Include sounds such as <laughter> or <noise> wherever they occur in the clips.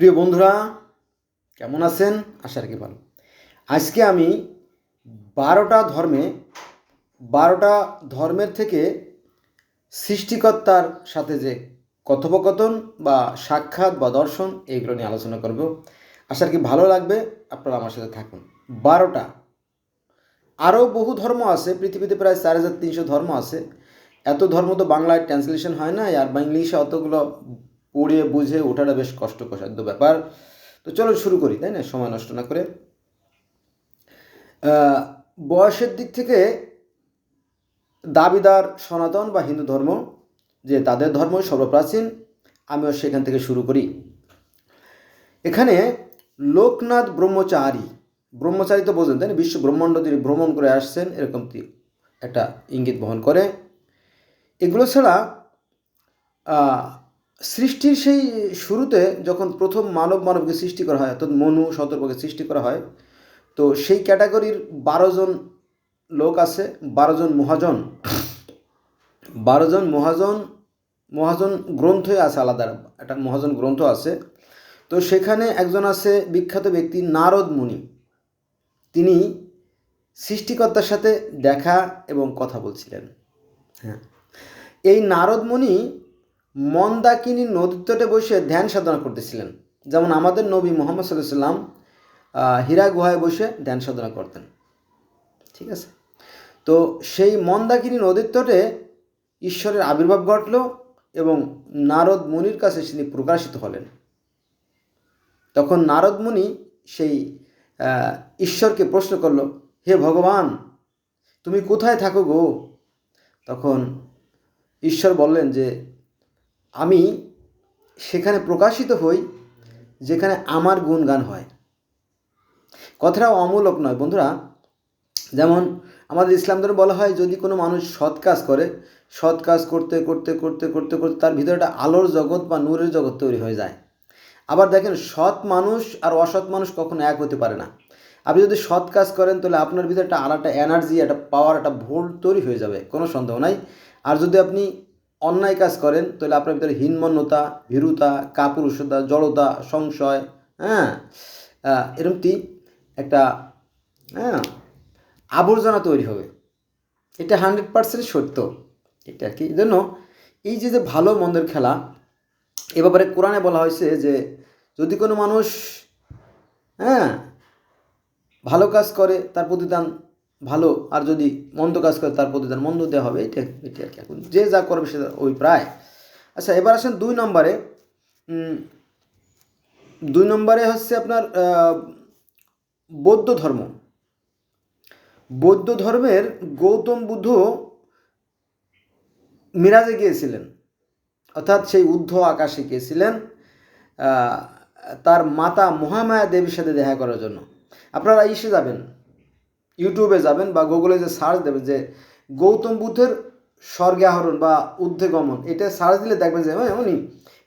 প্রিয় বন্ধুরা, কেমন আছেন? আশা রাখি ভালো। আজকে আমি বারোটা ধর্মে, বারোটা ধর্মের থেকে সৃষ্টিকর্তার সাথে যে কথোপকথন বা সাক্ষাৎ বা দর্শন, এইগুলো নিয়ে আলোচনা করব। আশা রাখি ভালো লাগবে, আপনারা আমার সাথে থাকুন। বারোটা। আরও বহু ধর্ম আছে, পৃথিবীতে প্রায় চার হাজার তিনশো ধর্ম আছে। এত ধর্ম তো বাংলায় ট্রান্সলেশন হয় না, আর বা ইংলিশে অতগুলো পড়িয়ে বুঝে ওঠাটা বেশ কষ্টসাধ্য ব্যাপার। তো চলো শুরু করি, তাই না? সময় নষ্ট না করে। বয়সের দিক থেকে দাবিদার সনাতন বা হিন্দু ধর্ম, যে তাদের ধর্ম সর্বপ্রাচীন, আমিও সেখান থেকে শুরু করি। এখানে লোকনাথ ব্রহ্মচারী ব্রহ্মচারী তো বোঝেন, তাই না? বিশ্ব ব্রহ্মাণ্ড তিনি ভ্রমণ করে আসছেন, এরকম একটা ইঙ্গিত বহন করে। এগুলো ছাড়া সৃষ্টির সেই শুরুতে যখন প্রথম মানব মানবকে সৃষ্টি করা হয় অর্থাৎ মনু সতর্ককে সৃষ্টি করা হয় তো সেই ক্যাটাগরির বারো জন লোক আছে বারো জন মহাজন। বারো জন মহাজন মহাজন গ্রন্থই আছে আলাদা একটা মহাজন গ্রন্থ আছে। তো সেখানে একজন আছে বিখ্যাত ব্যক্তি নারদ মুনি। তিনি সৃষ্টিকর্তার সাথে দেখা এবং কথা বলছিলেন। হ্যাঁ। এই নারদ মুনি মন্দাকিনী নদীর তটে বসে ধ্যান সাধনা করতেছিলেন। যেমন আমাদের নবী মোহাম্মদ সাল্লাম হীরা গুহায় বসে ধ্যান সাধনা করতেন। ঠিক আছে? তো সেই মন্দাকিনী নদীর তটে ঈশ্বরের আবির্ভাব ঘটল এবং নারদ মুনির কাছে তিনি প্রকাশিত হলেন। তখন নারদ মুনি সেই ঈশ্বরকে প্রশ্ন করল, হে ভগবান, তুমি কোথায় থাকো গো? তখন ঈশ্বর বললেন যে আমি সেখানে প্রকাশিত হই যেখানে আমার গুণগান হয়। কথাটা অমূলক নয় বন্ধুরা। যেমন আমাদের ইসলাম ধর্মে বলা হয়, যদি কোনো মানুষ সৎ কাজ করে, সৎ কাজ করতে করতে করতে করতে করতে তার ভিতরে একটা আলোর জগৎ বা নূরের জগৎ তৈরি হয়ে যায়। আবার দেখেন, সৎ মানুষ আর অসৎ মানুষ কখনো এক হতে পারে না। আপনি যদি সৎ কাজ করেন, তাহলে আপনার ভিতরে একটা আলাদা এনার্জি একটা পাওয়ার একটা ভোল্ট তৈরি হয়ে যাবে, কোনো সন্দেহ নাই। আর যদি আপনি অন্যায় কাজ করেন, তাহলে আপনার ভিতরে হীনমন্যতা, ভীরুতা, কাপুরুষতা, জড়তা, সংশয় হ্যাঁ? এরকমটি একটা হ্যাঁ আবর্জনা তৈরি হবে। এটা হান্ড্রেড পার্সেন্ট সত্য। এটা কি? জন্য এই যে যে ভালো মন্দের খেলা, এ ব্যাপারে কোরআনে বলা হয়েছে যে, যদি কোনো মানুষ হ্যাঁ ভালো কাজ করে, তার প্রতিদান ভালো, আর যদি মন্দ কাজ করে তার প্রতিদান মন্দ দেওয়া হবে, এটা এটা আর কি। এখন যে যা করবে সে ওই প্রায়। আচ্ছা এবার আসেন দুই নম্বরে। দুই নম্বরে হচ্ছে আপনার বৌদ্ধ ধর্ম। বৌদ্ধ ধর্মের গৌতম বুদ্ধ মিরাজে গিয়েছিলেন। অর্থাৎ সেই ঊর্ধ্ব আকাশে গিয়েছিলেন তার মাতা মহামায়া দেবীর সাথে দেখা করার জন্য। আপনারা ইসে যাবেন। ইউটিউবে যাবেন বা গুগলে যে সার্চ দেবেন যে গৌতম বুদ্ধের স্বর্গে আহরণ বা ঊর্ধ্বে গমন, এটা সার্চ দিলে দেখবেন যে হ্যাঁ উনি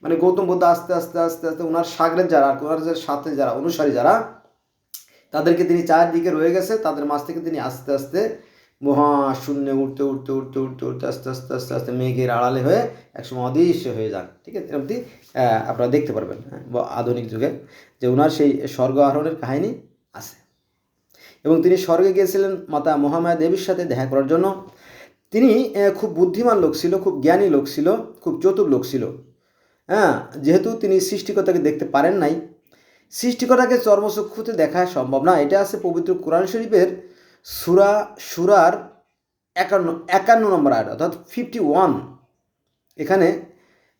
মানে গৌতম বুদ্ধ আস্তে আস্তে আস্তে আস্তে ওনার সাগরের যারা ওনার যে সাথে যারা, অনুসারী যারা, তাদেরকে তিনি চারদিকে রয়ে গেছে, তাদের মাঝ থেকে তিনি আস্তে আস্তে মহাশূন্যে উঠতে উঠতে উঠতে উঠতে উঠতে আস্তে আস্তে আস্তে আস্তে মেঘের আড়ালে হয়ে একসময় অদৃশ্য হয়ে যান, ঠিক আছে? এরকমটি আপনারা দেখতে পারবেন হ্যাঁ আধুনিক যুগে যে ওনার সেই স্বর্গ আরোহণের কাহিনী আছে। এবং তিনি স্বর্গে গিয়েছিলেন মাতা মহামায়া দেবীর সাথে দেখা করার জন্য। তিনি খুব বুদ্ধিমান লোক ছিল, খুব জ্ঞানী লোক ছিল, খুব চতুর লোক ছিল। হ্যাঁ যেহেতু তিনি সৃষ্টিকর্তাকে দেখতে পারেন নাই। সৃষ্টিকর্তাকে চর্মচক্ষুতে দেখা সম্ভব না। এটা আছে পবিত্র কোরআন শরীফের সুরা সুরার একান্ন একান্ন নম্বর আয়াত, অর্থাৎ ফিফটি ওয়ান এখানে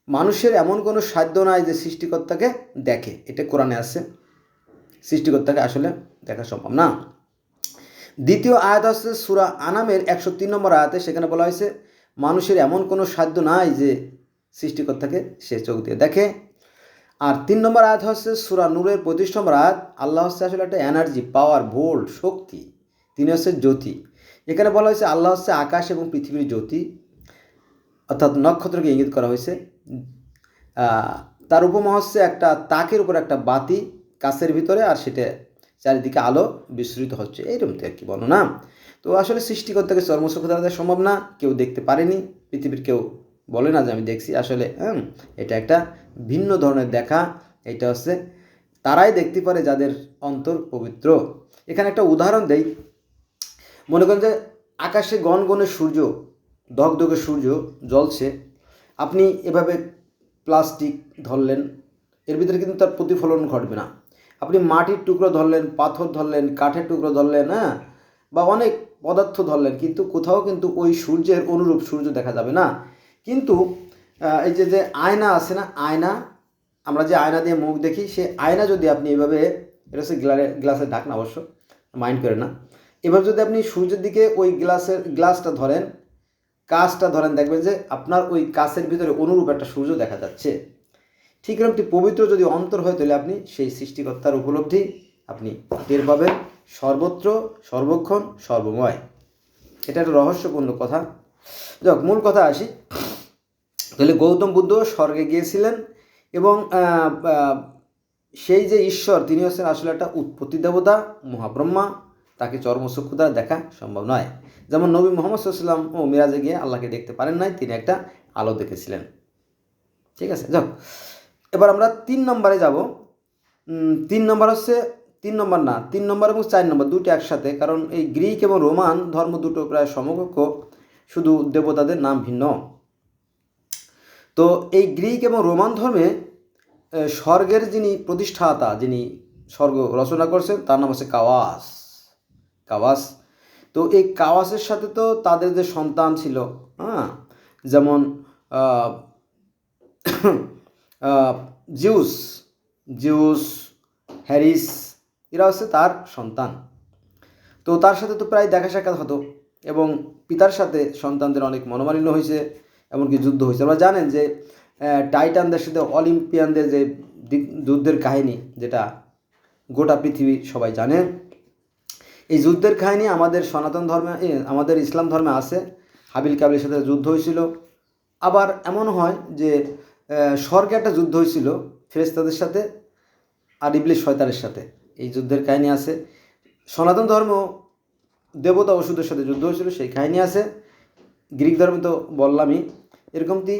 মানুষের এমন কোনো সাধ্য নাই যে সৃষ্টিকর্তাকে দেখে। এটা কোরআনে আছে। সৃষ্টিকর্তাকে আসলে দেখা সম্ভব না। দ্বিতীয় আয়াত হচ্ছে সুরা আনামের একশো তিন নম্বর আয়াতে, সেখানে বলা হয়েছে, মানুষের এমন কোনো সাধ্য নাই যে সৃষ্টিকর্তাকে সে চোখ দিয়ে দেখে। আর তিন নম্বর আয়াত হচ্ছে সুরা নূরের পঁচিশ নম্বর আয়াত, আল্লাহ হচ্ছে আসলে একটা এনার্জি পাওয়ার ভোল্ট শক্তি। তিনি হচ্ছে জ্যোতি। এখানে বলা হয়েছে, আল্লাহ হচ্ছে আকাশ এবং পৃথিবীর জ্যোতি। অর্থাৎ নক্ষত্রকে ইঙ্গিত করা হয়েছে। তার উপমা হচ্ছে একটা তাকের উপর একটা বাতি, কাছের ভিতরে, আর সেটা চারিদিকে আলো বিস্তৃত হচ্ছে। এইরকম তো আর কি বলো না তো আসলে সৃষ্টিকর্তাকে দেখা সম্ভব না। কেউ দেখতে পারেনি। পৃথিবীর কেউ বলে না যে আমি দেখছি। আসলে হ্যাঁ এটা একটা ভিন্ন ধরনের দেখা। এটা হচ্ছে তারাই দেখতে পারে যাদের অন্তর পবিত্র। এখানে একটা উদাহরণ দেই। মনে করেন যে আকাশে গনগনে সূর্য দগদগে সূর্য জ্বলছে। আপনি এভাবে প্লাস্টিক ধরলেন, এর ভিতরে কিন্তু তার প্রতিফলন ঘটবে না। আপনি মাটির টুকরো ধরলেন, পাথর ধরলেন, কাঠের টুকরো ধরলেন হ্যাঁ? বা অনেক পদার্থ ধরলেন, কিন্তু কোথাও কিন্তু ওই সূর্যের অনুরূপ সূর্য দেখা যাবে না। কিন্তু এই যে যে আয়না আছে না, আয়না, আমরা যে আয়না দিয়ে মুখ দেখি সে আয়না যদি আপনি এভাবে, এটা হচ্ছে গ্লারে গ্লাসের ঢাকনা অবশ্য, মাইন্ড করে না। এভাবে যদি আপনি সূর্যের দিকে ওই গ্লাসের, গ্লাসটা ধরেন কাঁচটা ধরেন, দেখবেন যে আপনার ওই কাঁচের ভিতরে অনুরূপ একটা সূর্য দেখা যাচ্ছে। ঠিক এরকম একটি পবিত্র যদি অন্তর হয়, তাহলে আপনি সেই সৃষ্টিকর্তার উপলব্ধি আপনি টের পাবেন। সর্বত্র, সর্বক্ষণ, সর্বময়। এটা একটা রহস্যপূর্ণ কথা। যাক, মূল কথা আসি। তাহলে গৌতম বুদ্ধ স্বর্গে গিয়েছিলেন এবং সেই যে ঈশ্বর, তিনি হচ্ছেন আসলে একটা উৎপত্তি দেবতা, মহাব্রহ্মা। তাকে চর্মচক্ষু দ্বারা দেখা সম্ভব নয়। যেমন নবী মোহাম্মদ সাল্লাম ও মিরাজে গিয়ে আল্লাহকে দেখতে পারেন নাই, তিনি একটা আলো দেখেছিলেন। ঠিক আছে, যাক। এবার আমরা তিন নম্বরে যাব। তিন নম্বর হচ্ছে, তিন নম্বর না, তিন নম্বর এবং চার নম্বর দুটি একসাথে, কারণ এই গ্রিক এবং রোমান ধর্ম দুটো প্রায় সমকক্ষ, শুধু দেবতাদের নাম ভিন্ন। তো এই গ্রিক এবং রোমান ধর্মে স্বর্গের যিনি প্রতিষ্ঠাতা, যিনি স্বর্গ রচনা করছেন, তার নাম হচ্ছে কাওয়াস। কাওয়াস। তো এই কাওয়াসের সাথে তো তাদের যে সন্তান ছিল হ্যাঁ যেমন জিউস জিউস, হ্যারিস, এরা হচ্ছে তার সন্তান। তো তার সাথে তো প্রায় দেখা সাক্ষাৎ হতো এবং পিতার সাথে সন্তানদের অনেক মনোমালিন্য হয়েছে, এমনকি যুদ্ধ হয়েছে। আমরা জানেন যে টাইটানদের সাথে অলিম্পিয়ানদের যে যুদ্ধের কাহিনী, যেটা গোটা পৃথিবী সবাই জানে, এই যুদ্ধের কাহিনী আমাদের সনাতন ধর্মে আমাদের ইসলাম ধর্মে আছে। হাবিল কাবিলের সাথে যুদ্ধ হয়েছিল। আবার এমন হয় যে স্বর্গে একটা যুদ্ধ হয়েছিল ফেরেস্তাদের সাথে আর ইবলিশ শয়তানের সাথে। এই যুদ্ধের কাহিনী আছে। সনাতন ধর্ম দেবতা ওষুধের সাথে যুদ্ধ হয়েছিল, সেই কাহিনী আছে। গ্রিক ধর্মে তো বললামই। এরকমটি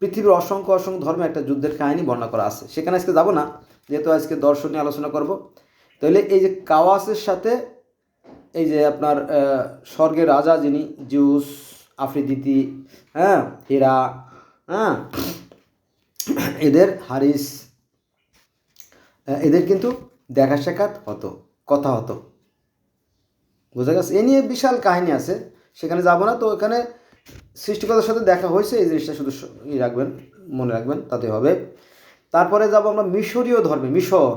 পৃথিবীর অসংখ্য অসংখ্য ধর্মে একটা যুদ্ধের কাহিনী বর্ণনা করা আছে। সেখানে আজকে যাব না, যেহেতু আজকে দর্শন নিয়ে আলোচনা করব। তাহলে এই যে কাওয়াসের সাথে, এই যে আপনার স্বর্গের রাজা যিনি, জিউস, আফ্রিদিতি হ্যাঁ হীরা হ্যাঁ? এদের হারিস, এদের কিন্তু দেখা সাক্ষাৎ হতো, কথা হতো। বোঝা গেছে? এ নিয়ে বিশাল কাহিনী আছে। সেখানে যাব না, তো এখানে সৃষ্টিকতার সাথে দেখা হয়েছে, এই জিনিসটা শুধু ই রাখবেন, মনে রাখবেন, তাতে হবে। তারপরে যাব আমরা মিশরীয় ধর্মে, মিশর।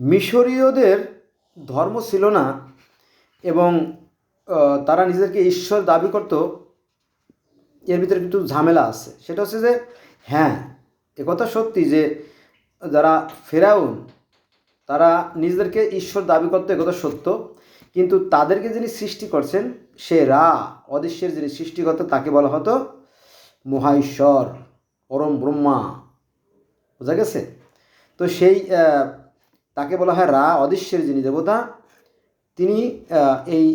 মিশরীয়দের ধর্ম ছিল না, এবং তারা নিজেদেরকে ঈশ্বর দাবি করত এর ভিতরে কিন্তু ঝামেলা আছে। সেটা হচ্ছে যে হ্যাঁ একথা সত্যি যে, যারা ফেরাউন, তারা নিজেদেরকে ঈশ্বর দাবি করতো একথা সত্য, কিন্তু তাদেরকে যিনি সৃষ্টি করছেন, সে রা, অদৃশ্যের যিনি সৃষ্টি সৃষ্টিকর্তা, তাকে বলা হতো মহা ঈশ্বর পরম ব্রহ্মা। বোঝা গেছে? তো সেই তাকে বলা হয় রা, অদৃশ্যের যিনি দেবতা, তিনি এই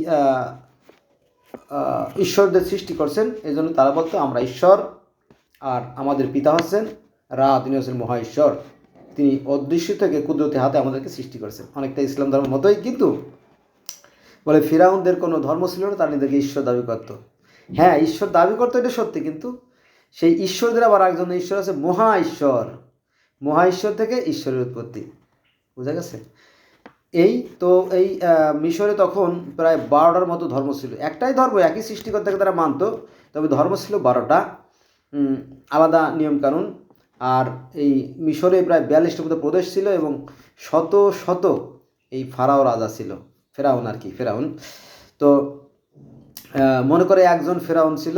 ঈশ্বরদের সৃষ্টি করছেন এই জন্য তারা বলতো, আমরা ঈশ্বর আর আমাদের পিতা হচ্ছেন রা তিনি হচ্ছেন মহা ঈশ্বর তিনি অদৃশ্য থেকে কুদরতি হাতে আমাদেরকে সৃষ্টি করেছেন। অনেকটা ইসলাম ধর্মের মতোই, কিন্তু বলে, ফিরাউনদের কোনো ধর্ম ছিল না, তারা নিজেকে ঈশ্বর দাবি করতো। হ্যাঁ ঈশ্বর দাবি করতো, এটা সত্যি, কিন্তু সেই ঈশ্বরদের আবার একজন ঈশ্বর আছে মহা ঈশ্বর মহা ঈশ্বর থেকে ঈশ্বরের উৎপত্তি। বুঝা গেছে? এই তো এই মিশরে তখন প্রায় বারোটার মতো ধর্ম ছিল। একটাই ধর্ম, একই সৃষ্টিকর্তাকে তারা মানতো, তবে ধর্ম ছিল বারোটা। আলাদা নিয়মকানুন। আর এই মিশরে প্রায় বিয়াল্লিশটার মতো প্রদেশ ছিল এবং শত শত এই ফারাও রাজা ছিল, ফেরাউন আর কি, ফেরাউন। তো মনে করে একজন ফেরাউন ছিল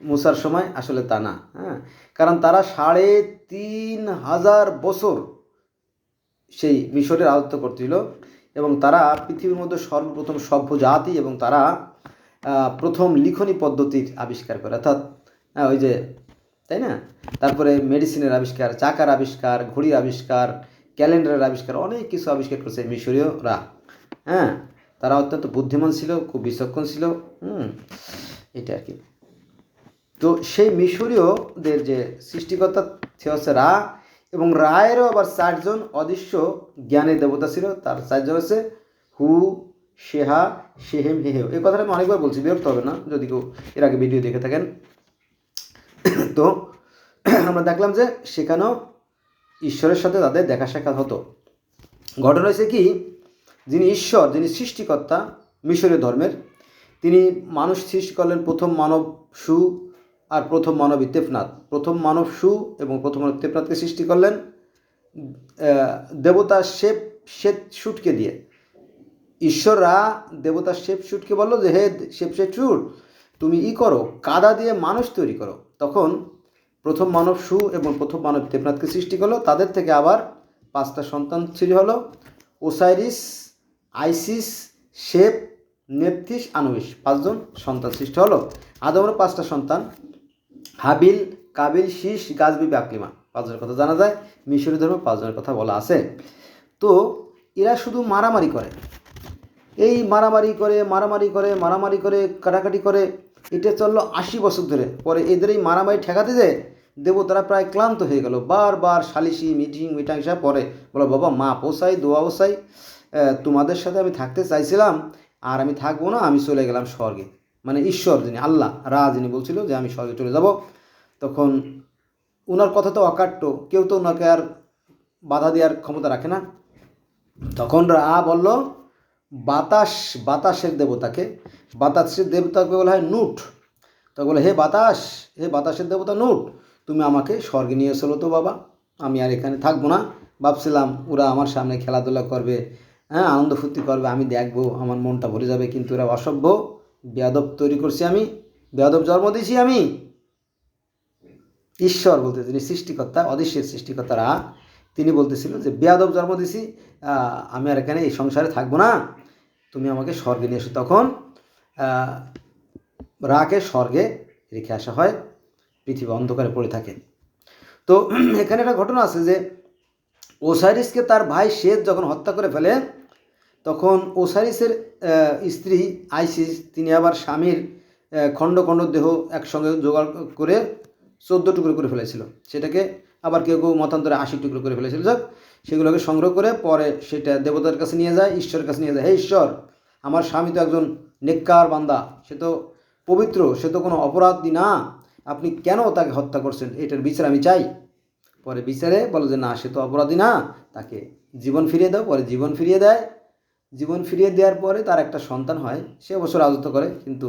মুসার সময়, আসলে তা না হ্যাঁ? কারণ তারা সাড়ে তিন হাজার বছর সেই মিশরের রাজত্ব করছিল এবং তারা পৃথিবীর মধ্যে সর্বপ্রথম সভ্য জাতি এবং তারা প্রথম লিখনী পদ্ধতির আবিষ্কার করে। অর্থাৎ ওই যে, তাই না? তারপরে মেডিসিনের আবিষ্কার, চাকার আবিষ্কার, ঘড়ির আবিষ্কার ক্যালেন্ডারের আবিষ্কার, অনেক কিছু আবিষ্কার করেছে মিশরীয়রা। হ্যাঁ? তারা অত্যন্ত বুদ্ধিমান ছিল, খুব বিচক্ষণ ছিল। হুম, এটা আর কি। তো সেই মিশরীয়দের যে সৃষ্টিকর্তা সে হচ্ছে রা এবং রায়েরও আবার চারজন অদৃশ্য জ্ঞানের দেবতা ছিল, তার চারজন আছে হু শেহা শেহেম হেহেও এই কথাটা আমি অনেকবার বলছি, বিরক্ত হবে না, যদি কেউ এর আগে ভিডিও দেখে থাকেন। তো, আমরা দেখলাম যে সেখানেও ঈশ্বরের সাথে তাদের দেখা সাক্ষাৎ হতো। ঘটনা হয়েছে কি, যিনি ঈশ্বর, যিনি সৃষ্টিকর্তা মিশরীয় ধর্মের, তিনি মানুষ সৃষ্টি করলেন প্রথম মানব সু আর প্রথম মানব ইতেফনাথ প্রথম মানব সু এবং প্রথম মানব ইতেফনাথকে সৃষ্টি করলেন দেবতা শেপ শ্বেত শুটকে দিয়ে। ঈশ্বররা দেবতা শেপ শুটকে বলল যে, হে শেপ শেপ শুট তুমি ই করো, কাদা দিয়ে মানুষ তৈরি করো। তখন প্রথম মানব সু এবং প্রথম মানব দেবনাথকে সৃষ্টি করল। তাদের থেকে আবার পাঁচটা সন্তান সৃষ্টি হলো। ওসাইরিস, আইসিস শেপ নেপথিস, আনুবিস, পাঁচজন সন্তান সৃষ্টি হলো। আদমের পাঁচটা সন্তান। হাবিল, কাবিল, শীষ গাছবিবি আকলিমা পাঁচজনের কথা জানা যায়, মিশরীয় ধর্মে পাঁচজনের কথা বলা আছে। তো এরা শুধু মারামারি করে। এই মারামারি করে মারামারি করে মারামারি করে, কাটাকাটি করে, এটা চলল আশি বছর ধরে। পরে এদের এই মারামারি ঠেকাতে যে দেবতারা প্রায় ক্লান্ত হয়ে গেল। বারবার সালিশি, মিটিং মিটাংসা পরে বলো, বাবা, মা, পোসাই, দোয়া পোসাই তোমাদের সাথে আমি থাকতে চাইছিলাম, আর আমি থাকব না, আমি চলে গেলাম স্বর্গে। মানে ঈশ্বর যিনি, আল্লাহ রা যিনি বলছিল যে আমি স্বর্গে চলে যাব। তখন ওনার কথা তো অকাট্য, কেউ তো ওনাকে আর বাধা দেওয়ার ক্ষমতা রাখে না। তখন রা বলল, বাতাস, বাতাসের দেবতাকে বাতাসের দেবতাকে বলা হয় নুট। তো বলে, হে বাতাস, হে বাতাসের দেবতা নুট, তুমি আমাকে স্বর্গে নিয়ে এসলো তো বাবা। আমি আর এখানে থাকব না। ভাবছিলাম ওরা আমার সামনে খেলাধুলা করবে হ্যাঁ আনন্দ ফুর্তি করবে, আমি দেখব, আমার মনটা ভরে যাবে, কিন্তু ওরা অসভ্য। বেয়াদব তৈরি করছি আমি বেয়াদব জন্ম দিয়েছি আমি। ঈশ্বর বলতে যিনি সৃষ্টিকর্তা অদৃশ্যের সৃষ্টিকর্তারা তিনি বলতেছিল যে বেয়াদব জন্ম আহ, আমি আর এখানে এই সংসারে থাকব না। তুমি আমাকে স্বর্গে নিয়ে এসো। তখন রাকে স্বর্গে রেখে আসা হয় পৃথিবী অন্ধকারে পড়ে থাকে। তো <clears throat> এখানে একটা ঘটনা আছে যে ওসাইরিসকে তার ভাই শেদ যখন হত্যা করে ফেলে তখন ওসারিসের স্ত্রী আইসিস, তিনি আবার স্বামীর খণ্ড খণ্ড দেহ একসঙ্গে জোগাড় করে চোদ্দ টুকরো করে ফেলেছিল। সেটাকে আবার কেউ কেউ মতান্তরে আশি টুকরো করে ফেলেছিল। যাক, সেগুলোকে সংগ্রহ করে পরে সেটা দেবতার কাছে নিয়ে যায়, ঈশ্বরের কাছে নিয়ে যায়। হে ঈশ্বর, আমার স্বামী তো একজন নেককার বান্দা, সে তো পবিত্র, সে তো কোনো অপরাধী না। আপনি কেন তাকে হত্যা করছেন? এটার বিচার আমি চাই। পরে বিচারে বলে যে, না, সে তো অপরাধী না। তাকে জীবন ফিরিয়ে দাও। পরে জীবন ফিরিয়ে দেয়। জীবন ফিরিয়ে দেওয়ার পরে তার একটা সন্তান হয়, সে অবশ্য রাজত্ব করে, কিন্তু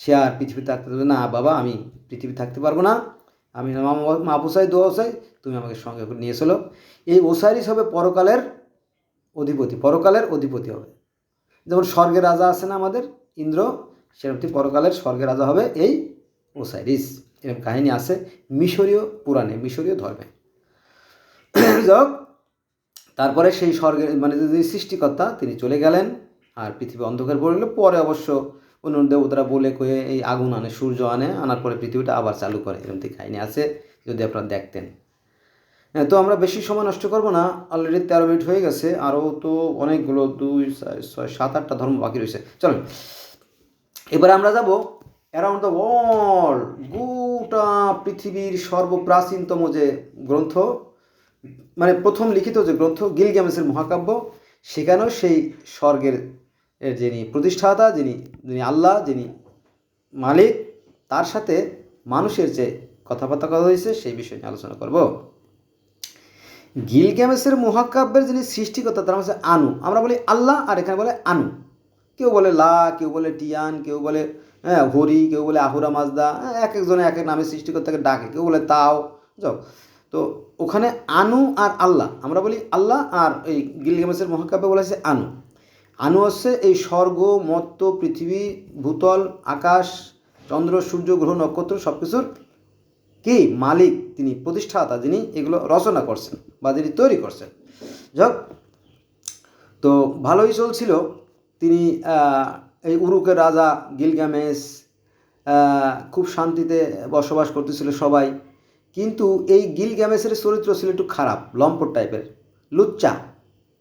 সে আর পৃথিবী থাকতে দেবে না। বাবা, আমি পৃথিবী থাকতে পারব না। আমি মা পোসাই দোয়া ওসাই তুমি আমাকে সঙ্গে করে নিয়ে চলো। এই ওসাইরিস হবে পরকালের অধিপতি পরকালের অধিপতি হবে। যেমন স্বর্গের রাজা আছে না আমাদের, ইন্দ্র সেরকম পরকালের স্বর্গের রাজা হবে এই ওসাইরিস। এরকম কাহিনী আছে মিশরীয় পুরাণে, মিশরীয় ধর্মে। যাক তারপরে সেই স্বর্গের মানে যিনি সৃষ্টিকর্তা, তিনি চলে গেলেন, আর পৃথিবী অন্ধকার পড়ে গেল। পরে অবশ্য অন্য দেবতারা বলে কয়ে এই আগুন আনে, সূর্য আনে, আনার পরে পৃথিবীটা আবার চালু করে। এরকম কাহিনী আছে, যদি আপনারা দেখতেন। হ্যাঁ তো আমরা বেশি সময় নষ্ট করব না অলরেডি তেরো মিনিট হয়ে গেছে, আরও তো অনেকগুলো, দুই ছয়, সাত, আটটা ধর্ম বাকি রয়েছে। চলুন, এবার আমরা যাব অ্যারাউন্ড দ্য ওয়ার্ল্ড গোটা পৃথিবীর সর্বপ্রাচীনতম যে গ্রন্থ মানে প্রথম লিখিত যে গ্রন্থ গিলগ্যামেসের মহাকাব্য, সেখানেও সেই স্বর্গের যিনি প্রতিষ্ঠাতা, যিনি যিনি আল্লাহ, যিনি মালিক, তার সাথে মানুষের যে কথাবার্তা কথা হয়েছে, সেই বিষয় নিয়ে আলোচনা করব। গিলগ্যামেসের মহাকাব্যের যিনি সৃষ্টিকর্তা, তার হচ্ছে আনু। আমরা বলি আল্লাহ, আর এখানে বলে আনু। কেউ বলে লা, কেউ বলে টিয়ান, কেউ বলে হ্যাঁ হরি কেউ বলে আহুরা মাজদা এক একজনে এক এক নামে সৃষ্টিকর্তাকে ডাকে, কেউ বলে তাও, যাও। তো ওখানে আনু আর আল্লাহ। আমরা বলি আল্লাহ আর এই গিলগামেসের মহাকাব্যে বলা হচ্ছে আনু। আনু হচ্ছে এই স্বর্গ, মত্ত, পৃথিবী, ভূতল, আকাশ, চন্দ্র, সূর্য, গ্রহ, নক্ষত্র সব কিছুর কি মালিক তিনি, প্রতিষ্ঠাতা যিনি এগুলো রচনা করছেন বা যিনি তৈরি করছেন। যাক, তো ভালোই চলছিল। তিনি এই উরুকের রাজা গিলগামেশ খুব শান্তিতে বসবাস করতেছিল সবাই। কিন্তু এই গিলগামেশের চরিত্র ছিল একটু খারাপ, লম্পট টাইপের, লুচ্চা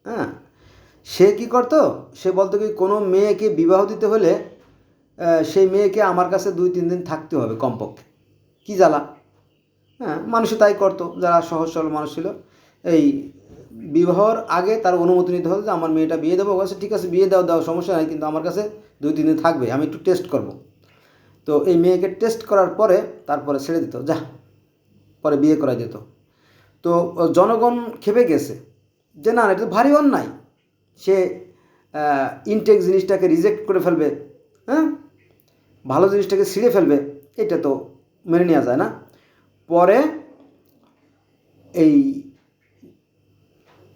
হ্যাঁ? সে কি করতো? সে বলতো কি, কোনো মেয়েকে বিবাহ দিতে হলে সেই মেয়েকে আমার কাছে দুই, তিন দিন থাকতে হবে কমপক্ষে। কি জ্বালা? হ্যাঁ মানুষে তাই করতো, যারা সহজ, সরল মানুষ ছিল। এই বিবাহর আগে তার অনুমতি নিতে হবে যে, আমার মেয়েটা বিয়ে দেবো। কাছে ঠিক আছে, বিয়ে দাও দাও, সমস্যা নাই, কিন্তু আমার কাছে দুই, তিন দিন থাকবে, আমি একটু টেস্ট করব। তো এই মেয়েকে টেস্ট করার পরে তারপরে ছেড়ে দিত। যা পরে বিয়ে করা যেত। তো জনগণ খেপে গেছে যে না, এটা তো ভারী অন্যায়। সে ইনটেক জিনিসটাকে রিজেক্ট করে ফেলবে হ্যাঁ? ভালো জিনিসটাকে ছিঁড়ে ফেলবে, এটা তো মেনে নেওয়া যায় না। পরে এই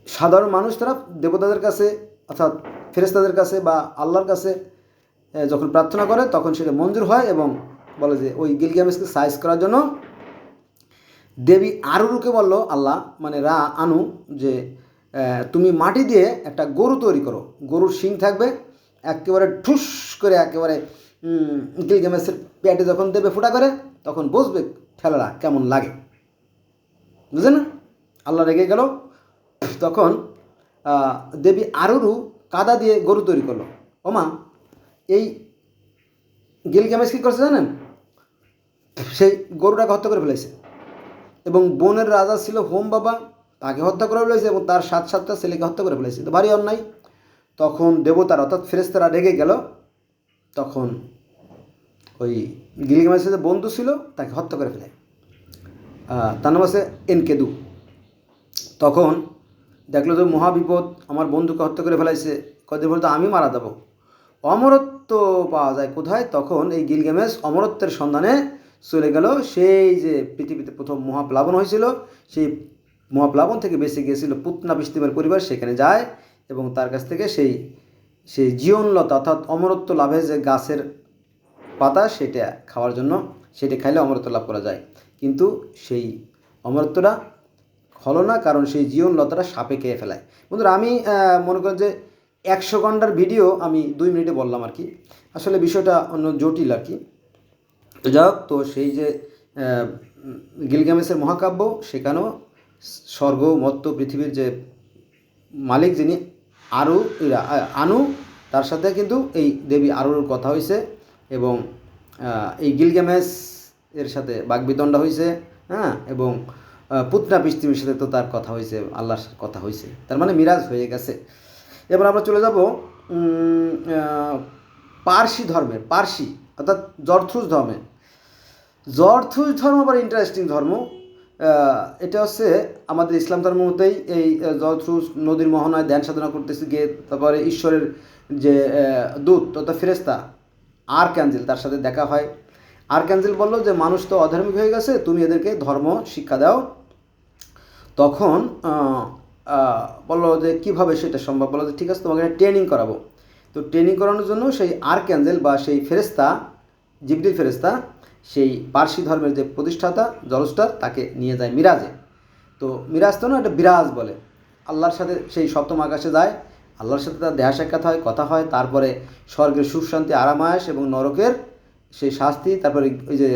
সাধারণ মানুষ তারা দেবতাদের কাছে, অর্থাৎ ফেরেস্তাদের কাছে বা আল্লাহর কাছে যখন প্রার্থনা করে, তখন সেটা মঞ্জুর হয় এবং বলে যে ওই গিলগ্যামেসকে সাইজ করার জন্য দেবী আরুরুকে বলল, আল্লাহ মানে রা, আনু, যে তুমি মাটি দিয়ে একটা গরু তৈরি করো। গরুর শিং থাকবে, একেবারে ঠুস করে একেবারে গিলগামেসের পেটে যখন দেবে ফুটা করে, তখন বসবে ঠেলারা, কেমন লাগে। বুঝলেন না? আল্লাহ রেগে গেল, তখন দেবী আরুরু কাদা দিয়ে গরু তৈরি করল। ওমা, এই গিলগামেস কী করছে জানেন? সেই গরুটাকে হত্যা করে ফেলেছে এবং বনের রাজা ছিল হোম বাবা, তাকে হত্যা করে ফেলেছে এবং তার সাত সাতটা ছেলেকে হত্যা করে ফেলেছে। তো ভারী অন্যায়। তখন দেবতার অর্থাৎ ফেরেস্তারা রেগে গেল। তখন ওই গিলগামের সাথে বন্ধু ছিল, তাকে হত্যা করে ফেলে। তার নাম আছে এনকেদু। তখন দেখল যে মহাবিপদ, আমার বন্ধুকে হত্যা করে ফেলাইছে। কদিন পর তো আমি মারা যাব। অমরত্ব পাওয়া যায় কোথায়? তখন এই গিলগেমেস অমরত্বের সন্ধানে চলে গেল। সেই যে পৃথিবীতে প্রথম মহাপ্লাবন হয়েছিল, সেই মহাপ্লাবন থেকে বেঁচে গিয়েছিল পুতনা বিস্তিমের পরিবার, সেখানে যায় এবং তার কাছ থেকে সেই সেই জীবনলতা অর্থাৎ অমরত্ব লাভের যে গাছের পাতা, সেটা খাওয়ার জন্য সেটা খাইলে অমরত্ব লাভ করা যায়। কিন্তু সেই অমরত্বটা হলো না, কারণ সেই জীবন লতাটা সাপে খেয়ে ফেলায়। বন্ধুরা, আমি মনে করেন যে একশো ঘণ্টার ভিডিও আমি দুই মিনিটে বললাম আর কি। আসলে বিষয়টা অন্য জটিল আর কি। তো যাই হোক তো সেই যে আহ, গিলগামেসের মহাকাব্য সেখানেও স্বর্গ মত্ত পৃথিবীর যে মালিক যিনি আরু আনু তার সাথে কিন্তু এই দেবী আরুর কথা হয়েছে এবং এই গিলগামেস এর সাথে বাগবিতণ্ডা হয়েছে হ্যাঁ এবং পুতনা পৃথিবীর সাথে তো তার কথা হয়েছে আল্লাহর কথা হয়েছে তার মানে মিরাজ হয়ে গেছে। এবার আমরা চলে যাব পার্সি ধর্মের পার্সি অর্থাৎ জর্থুস ধর্মে। জর্থুস ধর্ম আবার ইন্টারেস্টিং ধর্ম। এটা হচ্ছে আমাদের ইসলাম ধর্ম মতেই এই জর্থুস নদীর মোহনায় ধ্যান সাধনা করতেছে, গিয়ে তারপরে ঈশ্বরের যে দূত তথা ফেরেস্তা আর ক্যাঞ্জেল তার সাথে দেখা হয়। আর ক্যাঞ্জেল বলল যে, মানুষ তো অধার্মিক হয়ে গেছে, তুমি এদেরকে ধর্ম, শিক্ষা দাও। তখন বলল যে, কীভাবে সেটা সম্ভব? বলল যে, ঠিক আছে, তোমাকে ট্রেনিং করাবো। তো ট্রেনিং করানোর জন্য সেই আর অ্যাঞ্জেল বা সেই ফেরেস্তা জিবরিল ফেরেস্তা সেই পার্সি ধর্মের যে প্রতিষ্ঠাতা, জলস্টার, তাকে নিয়ে যায় মিরাজে। তো মিরাজ তো না এটা বিরাজ বলে। আল্লাহর সাথে সেই সপ্তম আকাশে যায়, আল্লাহর সাথে তার দেহা সাক্ষাৎ হয়, কথা হয়, তারপরে স্বর্গের সুখ, শান্তি, আরামায়াস এবং নরকের সেই শাস্তি, তারপরে ওই যে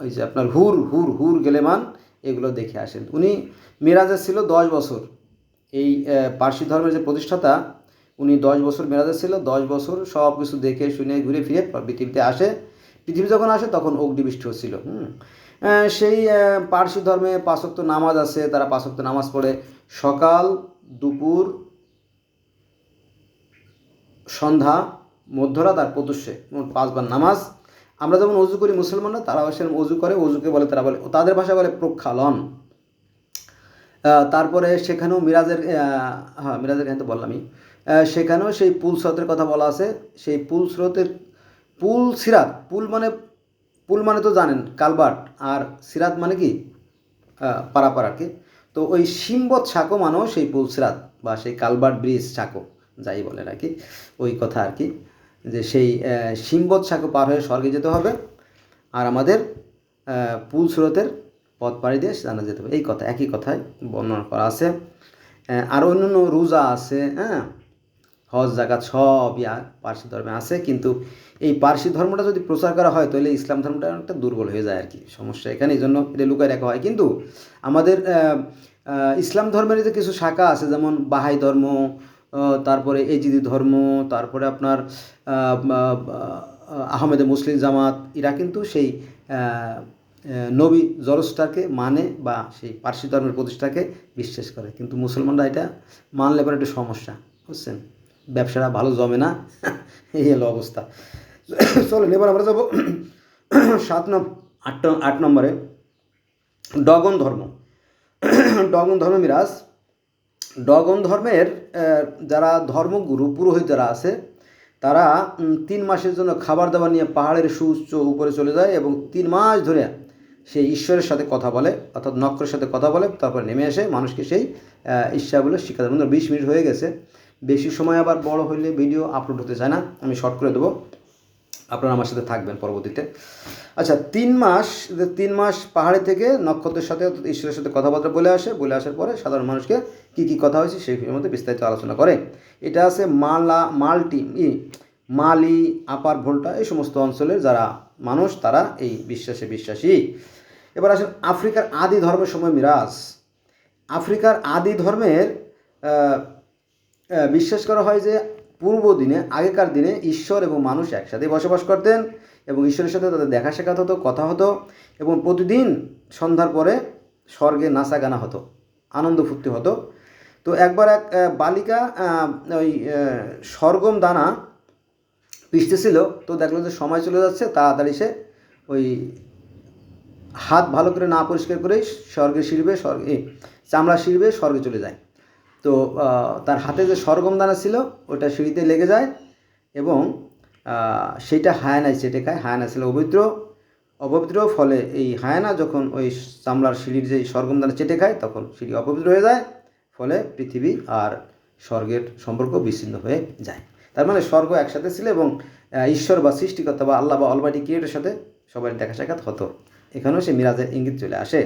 ওই যে আপনার হুর হুর হুর গেলেমান, এগুলো দেখে আসেন। উনি মিরাজে ছিল দশ বছর। এই পার্সি ধর্মের যে প্রতিষ্ঠাতা উনি দশ বছর মেরাজে ছিল, দশ বছর সব কিছু দেখে, শুনে, ঘুরে ফিরে পৃথিবীতে আসে। পৃথিবী যখন আসে, তখন অগ্নিবৃষ্টি হচ্ছিল হুম। সেই পার্সি ধর্মে পাঁচক্ত নামাজ আছে, তারা পাঁচক্ত নামাজ পড়ে। সকাল, দুপুর, সন্ধ্যা, মধ্যরাত আর প্রতুষে পাঁচবার নামাজ। আমরা যেমন অজু করি মুসলমানরা, তারাও সেরকম অজু করে, অজুকে বলে, তারা বলে, তাদের ভাষা বলে প্রক্ষালন। তারপরে সেখানেও মিরাজের হ্যাঁ মিরাজের এখানে তো বললামই। সেখানেও সেই পুল স্রোতের কথা বলা আছে। সেই পুল স্রোতের, পুল সিরাত, পুল মানে পুল মানে তো জানেন কালবাট আর সিরাত মানে কি? পারাপার আর কি তো ওই সিম্বত সাঁকো মানেও সেই পুল সিরাত বা সেই কালবাট ব্রিজ সাঁকো, যাই বলে আর কি। ওই কথা আর কি, যে সেই সিম্বত সাঁকো পার হয়ে স্বর্গে যেতে হবে আর আমাদের পুল স্রোতের পথ পাড়ি দিয়ে জানা যেতে হবে। এই কথা, একই কথায় বর্ণনা করা আছে। আর অন্যান্য রোজা আছে হ্যাঁ? হজ জাকাত সব ইয়া পার্সি ধর্মে আছে কিন্তু এই পার্সি ধর্মটা যদি প্রচার করা হয় তাহলে ইসলাম ধর্মটা অনেকটা দুর্বল হয়ে যায় আর কি সমস্যা এখানে এই জন্য এটা লুকায় রাখা হয়। কিন্তু আমাদের ইসলাম ধর্মের যে কিছু শাখা আছে যেমন বাহাই ধর্ম তারপরে এজিদি ধর্ম তারপরে আপনার আহ, আহ, আহমেদে মুসলিম জামাত এরা কিন্তু সেই নবী জরস্টারকে মানে বা সেই পার্সি ধর্মের প্রতিষ্ঠাকে বিশ্বাস করে। কিন্তু মুসলমানরা এটা মানলে পরে একটু সমস্যা বুঝছেন? ব্যবসাটা ভালো জমে না। <laughs> এই হলো অবস্থা। <coughs> চলুন এবার আমরা যাব <coughs> সাত নম্বর আট আট নম্বরে। ডগন ধর্ম। <coughs> ডগন ধর্ম মিরাজ। ডগন ধর্মের যারা ধর্মগুরু পুরোহিত যারা আছে তারা তিন মাসের জন্য খাবার দাবার নিয়ে পাহাড়ের সুউচ্চ উপরে চলে যায় এবং তিন মাস ধরে সেই ঈশ্বরের সাথে কথা বলে অর্থাৎ নক্ষরের সাথে কথা বলে তারপরে নেমে আসে। মানুষকে সেই আহ, ঈশ্বরগুলো শিক্ষা দেয়। বিশ মিনিট হয়ে গেছে। বেশি সময় আবার বড় হইলে ভিডিও আপলোড হতে চায় না, আমি শর্ট করে দেবো। আপনারা আমার সাথে থাকবেন পরবর্তীতে। আচ্ছা তিন মাস তিন মাস পাহাড়ে থেকে নক্ষত্রের সাথে ঈশ্বরের সাথে কথাবার্তা বলে আসে, বলে আসার পরে সাধারণ মানুষকে কী কী কথা হয়েছে সেই মধ্যে বিস্তারিত আলোচনা করে। এটা আছে মালা, মাল্টি, ই, মালি, আপার ভোল্টা, এই সমস্ত অঞ্চলের যারা মানুষ, তারা এই বিশ্বাসে বিশ্বাসী। এবার আসেন আফ্রিকার আদি ধর্মের সময় মিরাজ। আফ্রিকার আদি ধর্মের বিশ্বাস করা হয় যে পূর্ব দিনে, আগেকার দিনে ঈশ্বর এবং মানুষ একসাথে বসবাস করতেন এবং ঈশ্বরের সাথে তাদের দেখা সাক্ষাৎ হতো, কথা হতো এবং প্রতিদিন সন্ধ্যার পরে স্বর্গে নাচা গানা হতো, আনন্দ ফুর্তি হতো। তো একবার এক বালিকা ওই সরগম দানা পিষতেছিল তো দেখল যে সময় চলে যাচ্ছে, তাড়াতাড়ি সে ওই হাত ভালো করে না পরিষ্কার করেই স্বর্গে শিরবে স্বর্গে চামড়া শিরবে স্বর্গে চলে যায়। তো তার হাতে যে সরগম দানা ছিল, ওটা সিঁড়িতে লেগে যায় এবং সেইটা হায়ানায় চেটে খায়। হায়ানা ছিল অপবিত্র অপবিত্র ফলে এই হায়ানা যখন ওই চামড়ার সিঁড়ির যে সরগম দানা চেটে খায়, তখন সিঁড়ি অপবিত্র হয়ে যায়। ফলে পৃথিবী আর স্বর্গের সম্পর্ক বিচ্ছিন্ন হয়ে যায়। তার মানে স্বর্গ একসাথে ছিল এবং ঈশ্বর বা সৃষ্টিকর্তা বা আল্লাহ বা অলমাইটি ক্রিয়েটের সাথে সবাই দেখা সাক্ষাৎ হতো। এখানেও সে মিরাজের ইঙ্গিত চলে আসে।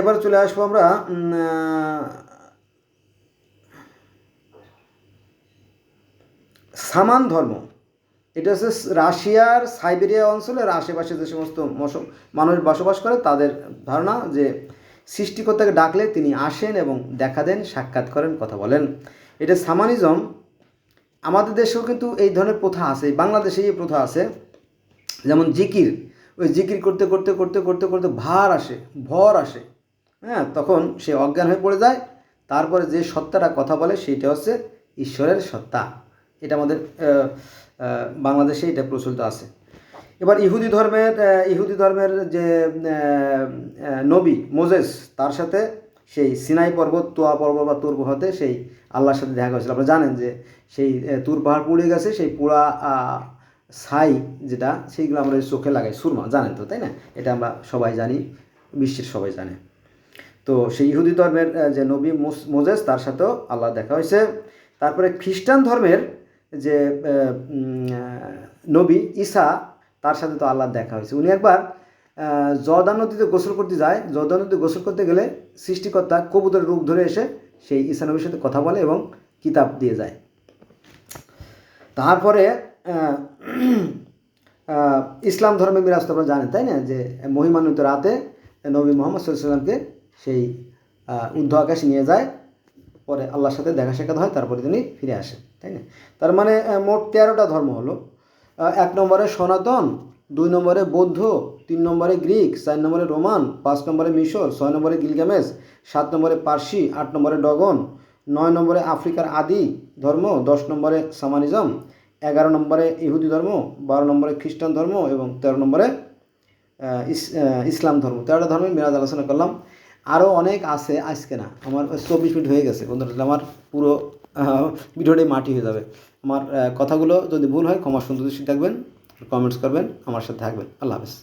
এবার চলে আসব আমরা সামান ধর্ম। এটা হচ্ছে রাশিয়ার সাইবেরিয়া অঞ্চলের আশেপাশে যে সমস্ত মানুষ বসবাস করে, তাদের ধারণা যে সৃষ্টিকর্তাকে ডাকলে তিনি আসেন এবং দেখা দেন, সাক্ষাৎ করেন, কথা বলেন। এটা সামানিজম। আমাদের দেশেও কিন্তু এই ধরনের প্রথা আছে বাংলাদেশে এই প্রথা আছে। যেমন জিকির। ওই জিকির করতে করতে করতে করতে করতে ভার আসে ভর আসে। হ্যাঁ তখন সে অজ্ঞান হয়ে পড়ে যায়। তারপরে যে সত্তাটা কথা বলে সেইটা হচ্ছে ঈশ্বরের সত্তা। এটা আমাদের বাংলাদেশে এটা প্রচলিত আছে। এবার ইহুদি ধর্মের ইহুদি ধর্মের যে নবী মোজেস তার সাথে সেই সিনাই পর্বত তোয়া পর্বত বা তুর গুহাতে সেই আল্লাহর সাথে দেখা হয়েছিল। আপনারা জানেন যে সেই তুর পাহাড় পুড়ে গেছে সেই আহ, ছাই যেটা, সেইগুলো আমরা চোখে লাগাই, সুরমা, জানেন তো, তাই না? এটা আমরা সবাই জানি, বিশ্বের সবাই জানে। তো সেই ইহুদি ধর্মের যে নবী মোজেস তার সাথেও আল্লাহ দেখা হয়েছে। তারপরে খ্রিস্টান ধর্মের যে নবী ঈসা, তার সাথে তো আল্লাহ দেখা হয়েছে। উনি একবার জর্দান নদীতে গোসল করতে যায়। জর্দান নদীতে গোসল করতে গেলে সৃষ্টিকর্তা কবুতরের রূপ ধরে এসে সেই ঈসা নবীর সাথে কথা বলে এবং কিতাব দিয়ে যায়। তারপরে ইসলাম ধর্মে বিরাজ তো আপনারা জানেন, তাই না? যে মহিমান্বিত রাতে নবী মোহাম্মদ সাল্লামকে সেই ঊর্ধ্ব আকাশে নিয়ে যায়, পরে আল্লাহর সাথে দেখা সাক্ষাৎ হয়, তারপরে তিনি ফিরে আসেন, তাই না? তার মানে মোট তেরোটা ধর্ম হলো এক নম্বরে সনাতন, দুই নম্বরে বৌদ্ধ, তিন নম্বরে গ্রিক, চার নম্বরে রোমান, পাঁচ নম্বরে মিশর, ছয় নম্বরে গিলগামেস সাত নম্বরে পার্সি, আট নম্বরে ডগন, নয় নম্বরে আফ্রিকার আদি ধর্ম, দশ নম্বরে সামানিজম এগারো নম্বরে ইহুদি ধর্ম, বারো নম্বরে খ্রিস্টান ধর্ম এবং তেরো নম্বরে ইসলাম ধর্ম। তেরোটা ধর্মে মিরাজ আলোচনা করলাম। আরও অনেক আছে আজকে না। আমার চব্বিশ মিনিট হয়ে গেছে বন্ধুরা আমার পুরো ভিডিওটি মাটি হয়ে যাবে। আমার কথাগুলো যদি ভুল হয় ক্ষমা সুন্দর থাকবেন কমেন্টস করবেন, আমার সাথে থাকবেন। আল্লাহ হাফেজ।